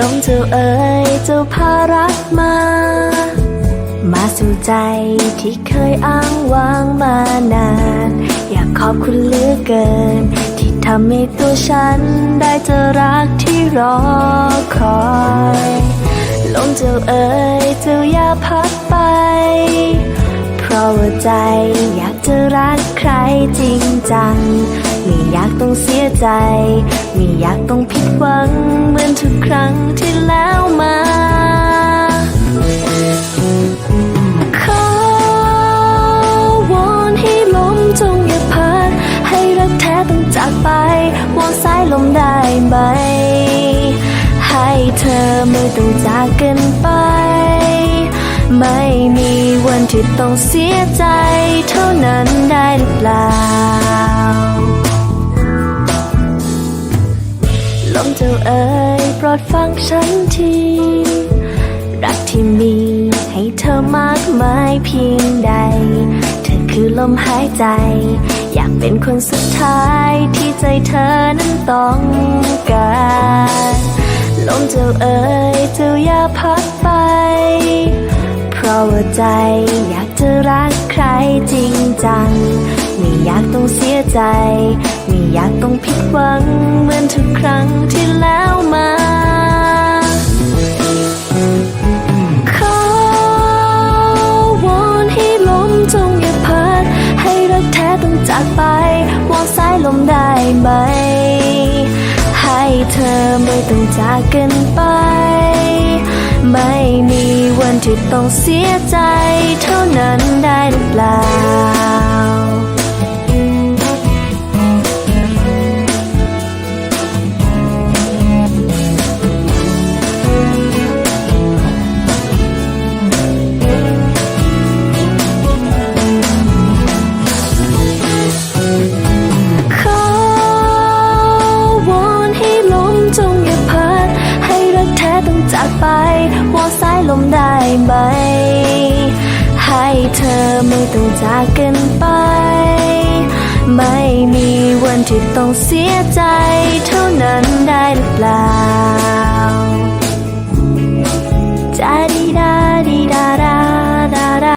ลมเจ้าเอ๋ยเจ้าพารักมา มาสู่ใจที่เคยอ้างว้างมานาน อยากขอบคุณเหลือเกิน ที่ทำให้ตัวฉันได้เจอรักที่รอคอยลมเจ้าเอ๋ยเจ้าอย่าพัดไป เพราะว่าใจอยากจะรักใครจริงจัง ไม่อยากต้องเสียใจ ไม่อยากต้องผิดหวัง ทุกครั้งที่แล้วมาขอวอนให้ลมจงอย่าพัด ให้รักแท้ต้องจากไปวอนสายลมได้ไหม ให้เธอไม่ต้องจากกันไป ไม่มีวันที่ต้องเสียใจ เท่านั้นได้หรือเปล่า ลมเจ้าเอ๋ยโปรดฟังฉันทีรักที่มีให้เธอมากมายเพียงใด เธอคือลมหายใจ อยากเป็นคนสุดท้ายที่ใจเธอนั้นต้องการลมเจ้าเอ๋ยเจ้าอย่าพัดไป เพราะว่าใจอยากจะรักใครจริงจัง ไม่อยากต ใจ ไม่อยากต้องผิดหวัง เหมือนทุกครั้งที่แล้วมาขอวอนให้ลมจงอย่าพัด ให้รักแท้ต้องจากไป วอนสายลมได้ไหม ให้เธอไม่ต้องจากกันไป ไม่มีวันที่ต้องเสียใจ เท่านั้นได้หรือเปล่า จากกันไป ไม่มีวันที่ต้องเสียใจ เท่านั้นได้หรือเปล่า